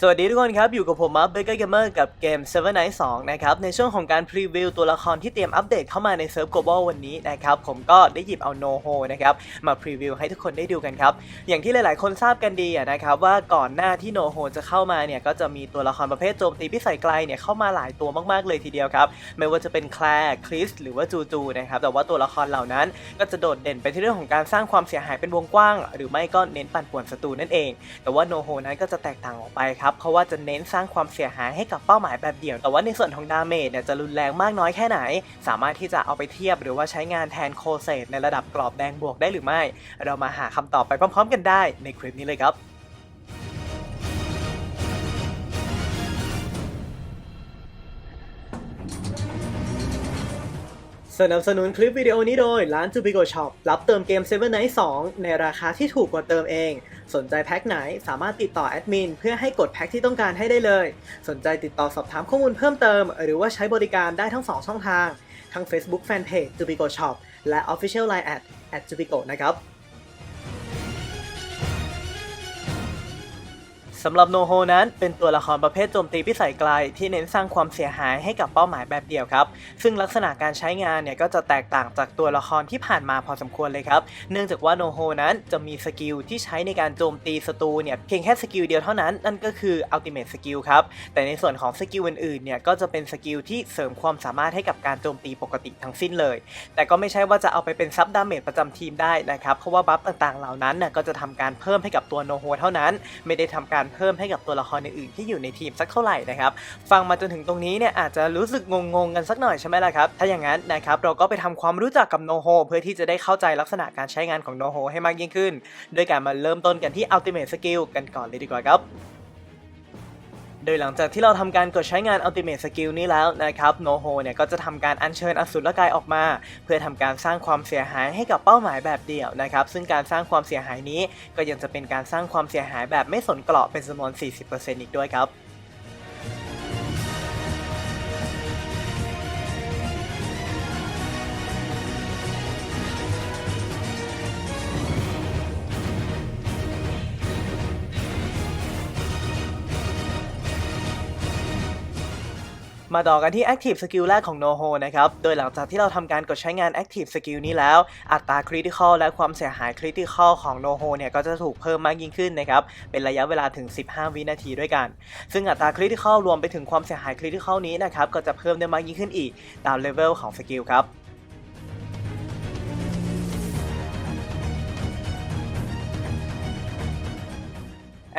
สวัสดีทุกคนครับ อยู่กับผมมัฟเบเกอร์เกมเมอร์กับเกม Seven Night 2นะครับ ในช่วงของการพรีวิวตัวละครที่เตรียมอัปเดตเข้ามาในเซิร์ฟ Global วันนี้นะครับ ผมก็ได้หยิบเอา No Ho นะครับมาพรีวิวให้ทุกคนได้ดูกันครับ อย่างที่หลายๆ คนทราบกันดีนะครับว่าก่อนหน้าที่ No Ho จะเข้ามาเนี่ยก็จะมีตัวละครประเภทโจมตีพิสัยไกลเนี่ยเข้ามาหลายตัวมากๆเลยทีเดียวครับไม่ว่าจะเป็นแคลร์คริสหรือว่าจูจูนะครับแต่ว่าตัวละครเหล่านั้นก็จะโดดเด่นไปที่เรื่องของการสร้างความเสียหายเป็นวงกว้าง หรือไม่ก็เน้นปั่นป่วนศัตรูนั่นเอง แต่ว่าโนโฮนั้นก็จะแตกต่างออกไปครับเพราะว่าจะเน้นสร้างความเสียหายให้กับเป้าหมายแบบเดียว แต่ว่าในส่วนของดาเมจเนี่ยจะรุนแรงมากน้อยแค่ไหน สามารถที่จะเอาไปเทียบหรือว่าใช้งานแทนโคเซตในระดับกรอบแดงบวกได้หรือไม่ เรามาหาคำตอบไปพร้อม ๆ กันได้ในคลิปนี้เลยครับ สนับสนุนคลิปวิดีโอนี้โดยร้าน Tubigo Shop รับเติมเกม Seven Night 2 ในราคาที่ถูกกว่าเติมเอง สนใจแพ็คไหนสามารถติดต่อแอดมินเพื่อให้กดแพ็คที่ต้องการให้ได้เลย สนใจติดต่อสอบถามข้อมูลเพิ่มเติม หรือว่าใช้บริการได้ทั้ง 2 ช่องทาง ทั้ง Facebook Fanpage Tubigo Shop และ Official Line at @jubigo นะครับ สำหรับโนโฮนั้นเป็นตัวละครประเภทโจมตีพิสัยไกลที่เน้นสร้างความเสียหายให้กับเป้าหมายแบบเดียวครับ ซึ่งลักษณะการใช้งานเนี่ยก็จะแตกต่างจากตัวละครที่ผ่านมาพอสมควรเลยครับ เนื่องจากว่าโนโฮนั้นจะมีสกิลที่ใช้ในการโจมตีศัตรูเนี่ยเพียงแค่สกิลเดียวเท่านั้น นั่นก็คือ Ultimate Skill ครับ แต่ในส่วนของสกิลอื่นๆเนี่ยก็จะเป็นสกิลที่เสริมความสามารถให้กับการโจมตีปกติทั้งสิ้นเลย แต่ก็ไม่ใช่ว่าจะเอาไปเป็นซับดาเมจประจำทีมได้นะครับ เพราะว่าบัฟต่างๆเหล่านั้นน่ะก็จะทำการเพิ่มให้กับตัวโนโฮเท่านั้น ไม่ได้ทำการเพิ่มให้กับตัวละครอื่นๆที่อยู่ในทีมสักเท่าไหร่นะครับฟังมาจนถึงตรงนี้เนี่ยอาจจะรู้สึกงงๆกันสักหน่อยใช่ไหมล่ะครับถ้าอย่างนั้นนะครับเราก็ไปทำความรู้จักกับโนโฮเพื่อที่จะได้เข้าใจลักษณะการใช้งานของโนโฮให้มากยิ่งขึ้น ด้วยการมาเริ่มต้นกันที่ Ultimate Skill กันก่อนเลยดีกว่าครับ โดยหลังจากที่เราทำการกดใช้งาน Ultimate Skill นี้แล้วนะครับโนโฮเนี่ยก็จะทำการอัญเชิญอสุรกายออกมา เพื่อทำการสร้างความเสียหายให้กับเป้าหมายแบบเดี่ยวนะครับซึ่งการสร้างความเสียหายนี้ก็ยังจะเป็นการสร้างความเสียหายแบบไม่สนเกราะเป็นจำนวน 40%อีกด้วยครับ มาต่อกันที่ Active Skill แรกของ No-Ho นะครับ โดยหลังจากที่เราทำการกดใช้งาน Active Skill นี้แล้ว อัตรา Critical และความเสียหาย Critical ของ No-Ho เนี่ยก็จะถูกเพิ่มมากยิ่งขึ้นนะครับ เป็นระยะเวลาถึง 15 วินาทีด้วยกัน ซึ่งอัตรา Critical รวมไปถึงความเสียหาย Critical นี้นะครับก็จะเพิ่มได้มากยิ่งขึ้นอีกตามเลเวลของสกิลครับ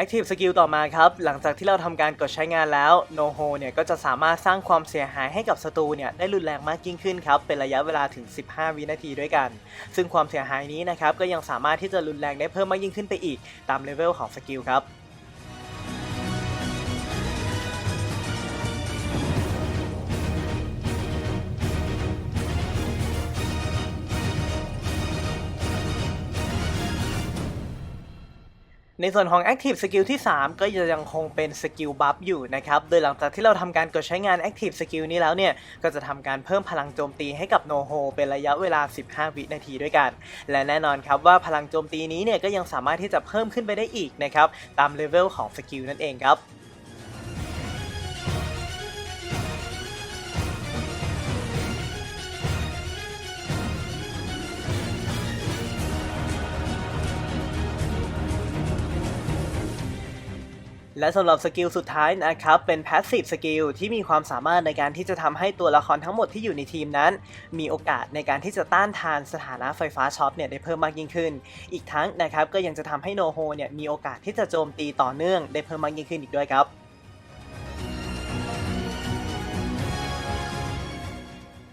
Active Skill ต่อมาครับ หลังจากที่เราทำการกดใช้งานแล้ว No Ho เนี่ยก็จะสามารถสร้างความเสียหายให้กับศัตรูเนี่ยได้รุนแรงมากยิ่งขึ้นครับ เป็นระยะเวลาถึง 15 วินาทีด้วยกัน ซึ่งความเสียหายนี้นะครับก็ยังสามารถที่จะรุนแรงได้เพิ่มมากยิ่งขึ้นไปอีก ตามเลเวลของสกิลครับ ในส่วนของ Active Skill ที่ 3 ก็จะยังคงเป็นสกิลบัฟอยู่นะครับ โดยหลังจากที่เราทำการกดใช้งาน Active Skill นี้แล้วเนี่ย ก็จะทำการเพิ่มพลังโจมตีให้กับโนโฮเป็นระยะเวลา 15 วินาทีด้วยกัน และแน่นอนครับว่าพลังโจมตีนี้เนี่ยก็ยังสามารถที่จะเพิ่มขึ้นไปได้อีกนะครับ ตามเลเวลของสกิลนั่นเองครับ และสำหรับสกิลสุดท้ายนะครับเป็นแพสซีฟสกิลที่มีความสามารถในการที่จะทำให้ตัวละครทั้งหมดที่อยู่ในทีมนั้น มีโอกาสในการที่จะต้านทานสถานะไฟฟ้าช็อตเนี่ยได้เพิ่มมากยิ่งขึ้น อีกทั้งนะครับก็ยังจะทำให้โนโฮเนี่ยมีโอกาสที่จะโจมตีต่อเนื่องได้เพิ่มมากยิ่งขึ้นอีกด้วยครับ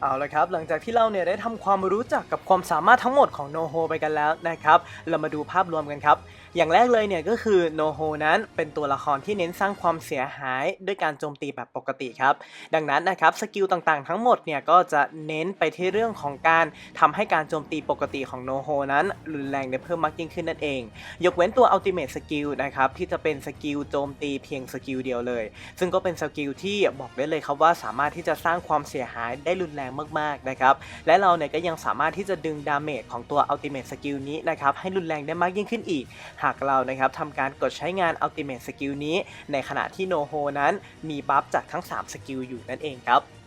เอาละครับ หลังจากที่เราเนี่ยได้ทำความรู้จักกับความสามารถทั้งหมดของโนโฮไปกันแล้วนะครับ เรามาดูภาพรวมกันครับ อย่างแรกเลยเนี่ยก็คือโนโฮนั้นเป็นตัวละครที่เน้นสร้างความเสียหายด้วยการโจมตีแบบปกติครับ ดังนั้นนะครับสกิลต่างๆทั้งหมดเนี่ยก็จะเน้นไปที่เรื่องของการทำให้การโจมตีปกติของโนโฮนั้นรุนแรงได้เพิ่มมากยิ่งขึ้นนั่นเอง ยกเว้นตัว Ultimate Skill นะครับที่จะเป็นสกิลโจมตีเพียงสกิลเดียวเลย ซึ่งก็เป็นสกิลที่บอกได้เลยครับว่าสามารถที่จะสร้างความเสียหายได้รุนแรงมากๆนะครับและเราเนี่ยก็ยังสามารถที่จะดึงดาเมจของตัว Ultimate Skill นี้นะครับให้รุนแรงได้มากยิ่งขึ้นอีก หากเรานะครับทำการกดใช้งาน Ultimate Skill นี้ ในขณะที่โนโฮนั้นมีบัฟจากทั้ง 3 สกิลอยู่นั่นเองครับ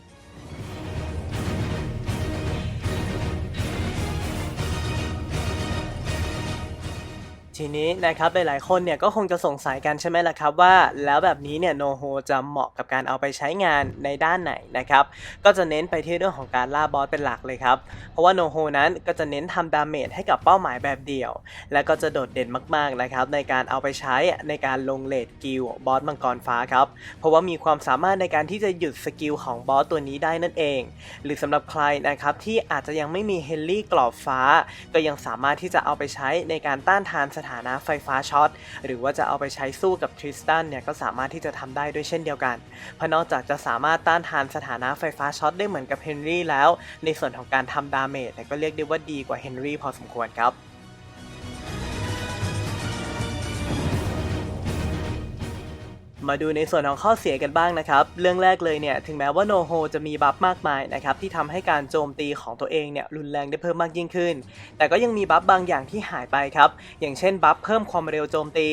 ทีนี้นะครับหลายๆคนเนี่ยก็คงจะสงสัยกันใช่ไหมล่ะครับว่า แล้วแบบนี้เนี่ยโนโฮจะเหมาะกับการเอาไปใช้งานในด้านไหนนะครับก็จะเน้นไปที่เรื่องของการล่าบอสเป็นหลักเลยครับเพราะว่าโนโฮนั้นก็จะเน้นทำดาเมจให้กับเป้าหมายแบบเดียว และก็จะโดดเด่นมากๆนะครับในการเอาไปใช้ในการลงเลดกิลบอสมังกรฟ้าครับเพราะว่ามีความสามารถในการที่จะหยุดสกิลของบอสตัวนี้ได้นั่นเอง หรือสำหรับใครนะครับที่อาจจะยังไม่มีเฮนรี่กรอบฟ้า ก็ยังสามารถที่จะเอาไปใช้ในการต้านทานสถานะไฟฟ้าช็อตหรือว่าจะเอาไปใช้สู้กับทริสตันเนี่ยก็สามารถที่จะทำได้ด้วยเช่นเดียวกันเพราะนอกจากจะสามารถต้านทานสถานะไฟฟ้าช็อตได้เหมือนกับเฮนรี่แล้ว ในส่วนของการทำดาเมจก็เรียกได้ว่าดีกว่าเฮนรี่พอสมควรครับ มาดูในส่วนของข้อเสียกันบ้างนะครับ เรื่องแรกเลยเนี่ย ถึงแม้ว่าโนโฮจะมีบัฟมากมายนะครับที่ทำให้การโจมตีของตัวเองเนี่ยรุนแรงได้เพิ่มมากยิ่งขึ้น แต่ก็ยังมีบัฟบางอย่างที่หายไปครับ อย่างเช่นบัฟเพิ่มความเร็วโจมตี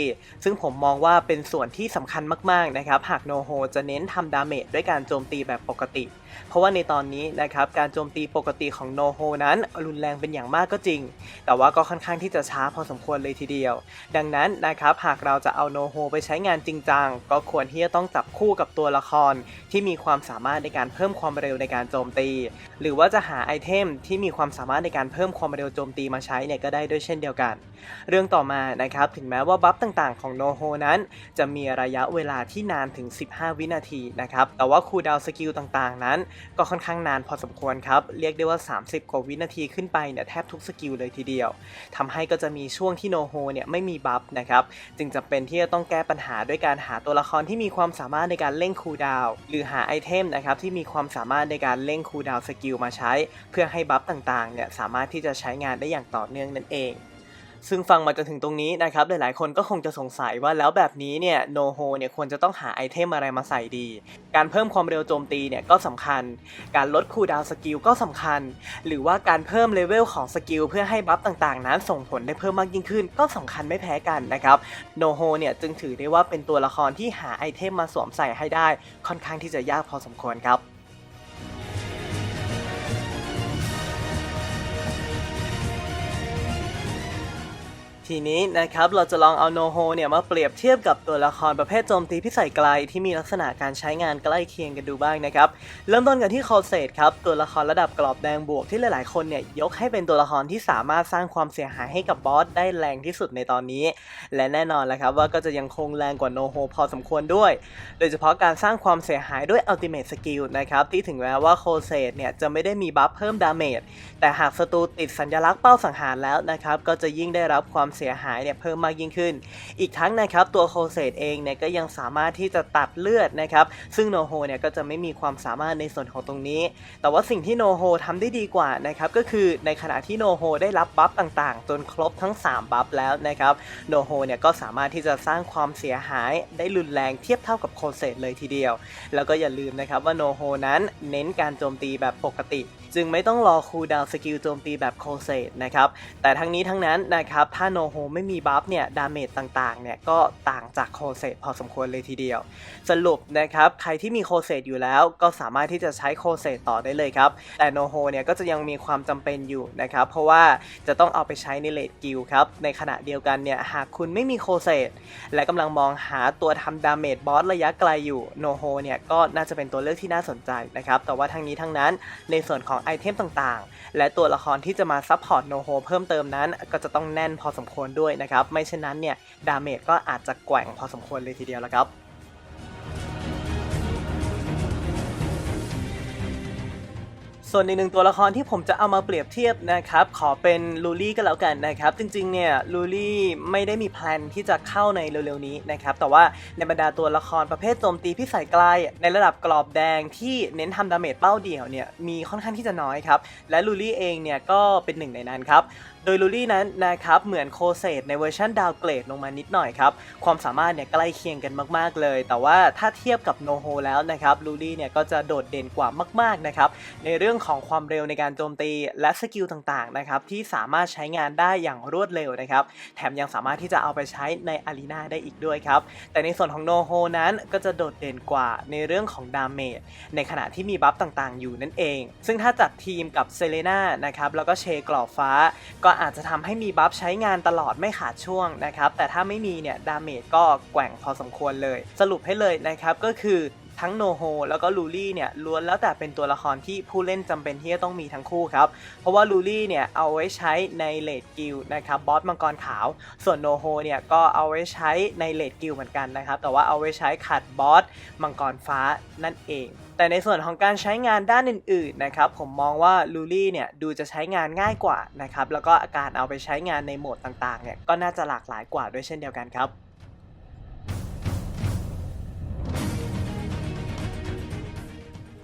ซึ่งผมมองว่าเป็นส่วนที่สำคัญมากๆนะครับหากโนโฮจะเน้นทำดาเมจด้วยการโจมตีแบบปกติ เพราะว่าในตอนนี้นะครับการโจมตีปกติของโนโฮนั้นรุนแรงเป็นอย่างมากก็จริง แต่ว่าก็ค่อนข้างที่จะช้าพอสมควรเลยทีเดียว ดังนั้นนะครับหากเราจะเอาโนโฮไปใช้งานจริงจังก็ควรที่จะต้องจับคู่กับตัวละครที่มีความสามารถในการเพิ่มความเร็วในการโจมตี หรือว่าจะหาไอเทมที่มีความสามารถในการเพิ่มความเร็วโจมตีมาใช้เนี่ยก็ได้ด้วยเช่นเดียวกัน เรื่องต่อมานะครับถึงแม้ว่าบัฟต่างๆของโนโฮนั้น จะมีระยะเวลาที่นานถึง 15 วินาทีนะครับแต่ว่าคูดาวสกิลต่างๆนั้น ก็ค่อนข้างนานพอสมควรครับเรียกได้ว่า 30 กว่าวินาทีขึ้นไปเนี่ยแทบทุกสกิลเลยทีเดียวทำให้ก็จะมีช่วงที่โนโฮเนี่ยไม่มีบัฟนะครับจึงจำเป็นที่จะต้องแก้ปัญหาด้วยการหาตัวละครที่มีความสามารถในการเล่งคูลดาวหรือหาไอเทมนะครับที่มีความสามารถในการเล่งคูลดาวสกิลมาใช้ เพื่อให้บัฟต่างๆเนี่ยสามารถที่จะใช้งานได้อย่างต่อเนื่องนั่นเอง ซึ่งฟังมาจนถึงตรงนี้นะครับหลายๆ คนก็คงจะสงสัยว่าแล้วแบบนี้เนี่ยโนโฮเนี่ยควรจะต้องหาไอเทมอะไรมาใส่ดี การเพิ่มความเร็วโจมตีเนี่ยก็สำคัญ การลดคูลดาวน์สกิลก็สำคัญ หรือว่าการเพิ่มเลเวลของสกิลเพื่อให้บัฟต่างๆ นั้นส่งผลได้เพิ่มมากยิ่งขึ้น ก็สำคัญไม่แพ้กันนะครับโนโฮเนี่ยจึงถือได้ว่าเป็นตัวละครที่หาไอเทมมาสวมใส่ให้ได้ค่อนข้างที่จะยากพอสมควรครับ ทีนี้นะครับเราจะลองเอาโนโฮเนี่ยมาเปรียบเทียบกับตัวละครประเภทโจมตีพิสัยไกลที่มีลักษณะการใช้งานใกล้เคียงกันดูบ้างนะครับเริ่มต้นกันที่คอเซตครับตัวละครระดับกรอบแดงบวกที่หลายๆ คนเนี่ยยกให้เป็นตัวละครที่สามารถสร้างความเสียหายให้กับบอสได้แรงที่สุดในตอนนี้ และแน่นอนแหละครับว่าก็จะยังคงแรงกว่าโนโฮพอสมควรด้วย โดยเฉพาะการสร้างความเสียหายด้วย Ultimate Skill นะครับที่ถึงแม้ว่าโคเซตเนี่ยจะไม่ได้มีบัฟเพิ่มดาเมจแต่หากศัตรูติดสัญลักษณ์เป้าสังหารแล้วนะครับก็จะยิ่งได้รับความเสียหายเนี่ยเพิ่มมากยิ่งขึ้น อีกทั้งนะครับตัวโคเซตเองเนี่ยก็ยังสามารถที่จะตัดเลือดนะครับ ซึ่งโนโฮเนี่ยก็จะไม่มีความสามารถในส่วนของตรงนี้ แต่ว่าสิ่งที่โนโฮทำได้ดีกว่านะครับก็คือในขณะที่โนโฮได้รับบัฟต่างๆ จนครบทั้ง 3 บัฟแล้วนะครับโนโฮเนี่ยก็สามารถที่จะสร้างความเสียหายได้รุนแรงเทียบเท่ากับโคเซตเลยทีเดียว แล้วก็อย่าลืมนะครับว่าโนโฮนั้นเน้นการโจมตีแบบปกติ จึงไม่ต้องรอคูลดาวน์สกิลโจมตีแบบโคเซตนะครับแต่ทั้งนี้ทั้งนั้นนะครับถ้าโนโฮไม่มีบัฟเนี่ยดาเมจต่างๆเนี่ยก็ต่างจากโคเซตพอสมควรเลยทีเดียว สรุปนะครับใครที่มีโคเซตอยู่แล้วก็สามารถที่จะใช้โคเซตต่อได้เลยครับ แต่โนโฮเนี่ยก็จะยังมีความจำเป็นอยู่นะครับ เพราะว่าจะต้องเอาไปใช้ในเลดกิลครับ ในขณะเดียวกันเนี่ยหากคุณไม่มีโคเซตและกำลังมองหาตัวทำดาเมจบอสระยะไกลอยู่โนโฮเนี่ยก็น่าจะเป็นตัวเลือกที่น่าสนใจนะครับแต่ว่าทั้งนี้ทั้งนั้นในส่วนของไอเทมต่างๆ และตัวละครที่จะมาซัพพอร์ตโนโฮเพิ่มเติมนั้น ก็จะต้องแน่นพอสมควรด้วยนะครับ ไม่เช่นนั้นเนี่ยดาเมจก็อาจจะแกว่งพอสมควรเลยทีเดียวละครับ ส่วนอีกหนึ่งตัวละครที่ผมจะเอามาเปรียบเทียบนะครับ ขอเป็นลูลี่ก็แล้วกันนะครับ จริงๆ เนี่ยลูลี่ไม่ได้มีแพลนที่จะเข้าในเร็วๆนี้นะครับ แต่ว่าในบรรดาตัวละครประเภทโจมตีพิสัยไกล ในระดับกรอบแดงที่เน้นทำดาเมจเป้าเดี่ยวเนี่ยมีค่อนข้างที่จะน้อยครับ และลูลี่เองเนี่ยก็เป็นหนึ่งในนั้นครับ โดยลูลี่นั้นนะครับเหมือนโคเซตในเวอร์ชันดาวเกรดลงมานิดหน่อยครับความสามารถเนี่ยใกล้เคียงกันมาก ๆ เลย แต่ว่าถ้าเทียบกับโนโฮแล้วนะครับลูลี่เนี่ยก็จะโดดเด่นกว่ามาก ๆ นะครับ ในเรื่องของความเร็วในการโจมตีและสกิลต่าง ๆ นะครับ ที่สามารถใช้งานได้อย่างรวดเร็วนะครับ แถมยังสามารถที่จะเอาไปใช้ในอารีนาได้อีกด้วยครับ แต่ในส่วนของโนโฮนั้นก็จะโดดเด่นกว่าในเรื่องของดาเมจในขณะที่มีบัฟต่างๆ อยู่นั่นเอง ซึ่งถ้าจัดทีมกับเซเลนานะครับแล้วก็เชกรอบฟ้าก็อาจจะทำให้มีบัฟใช้งานตลอดไม่ขาดช่วงนะครับ แต่ถ้าไม่มีเนี่ยดาเมจก็แกว่งพอสมควรเลย สรุปให้เลยนะครับก็คือ ทั้งโนโฮแล้วก็ลูลี่เนี่ยล้วนแล้วแต่เป็นตัวละครที่ผู้เล่นจำเป็นที่จะต้องมีทั้งคู่ครับ เพราะว่าลูลี่เนี่ยเอาไว้ใช้ในเลดกิลนะครับบอสมังกรขาว ส่วนโนโฮเนี่ยก็เอาไว้ใช้ในเลดกิลเหมือนกันนะครับ แต่ว่าเอาไว้ใช้ขัดบอสมังกรฟ้านั่นเอง แต่ในส่วนของการใช้งานด้านอื่นๆนะครับผมมองว่าลูลี่เนี่ยดูจะใช้งานง่ายกว่านะครับแล้วก็การเอาไปใช้งานในโหมดต่างๆเนี่ยก็น่าจะหลากหลายกว่าด้วยเช่นเดียวกันครับ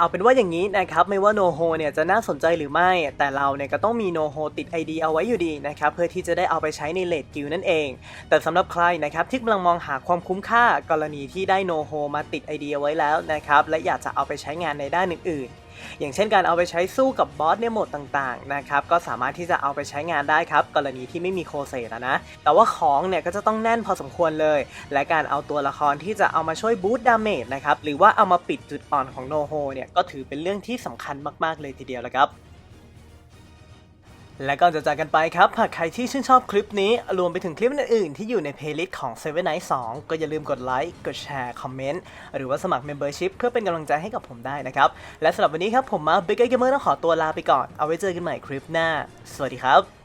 เอาเป็นว่าอย่างนี้นะครับไม่ว่าโนโฮเนี่ยจะน่าสนใจหรือไม่ แต่เราเนี่ยก็ต้องมีโนโฮติด ID เอาไว้อยู่ดีนะครับเพื่อที่จะได้เอาไปใช้ในเลดกิลนั่นเอง แต่สำหรับใครนะครับที่กำลังมองหาความคุ้มค่ากรณีที่ได้โนโฮมาติด ID เอาไว้แล้วนะครับและอยากจะเอาไปใช้งานในด้านอื่นๆ อย่างเช่นการเอาไปใช้สู้กับบอสในโหมดต่างๆนะครับก็สามารถที่จะเอาไปใช้งานได้ครับกรณีที่ไม่มีโคเซตนะแต่ว่าของเนี่ยก็จะต้องแน่นพอสมควรเลย และการเอาตัวละครที่จะเอามาช่วยบูตดาเมจนะครับหรือว่าเอามาปิดจุดอ่อนของโนโฮเนี่ยก็ถือเป็นเรื่องที่สำคัญมากๆเลยทีเดียวละครับ และก็จะจากกันไปครับ หากใครที่ชื่นชอบคลิปนี้ รวมไปถึงคลิปอื่นๆ ที่อยู่ในเพลย์ลิสต์ของ Seven Night 2 ก็อย่าลืมกดไลค์ กดแชร์ คอมเมนต์ หรือว่าสมัคร Membership เพื่อเป็นกำลังใจให้กับผมได้นะครับ และสำหรับวันนี้ครับผมมา Big Gamer ต้องขอตัวลาไปก่อน เอาไว้เจอกันใหม่คลิปหน้า สวัสดีครับ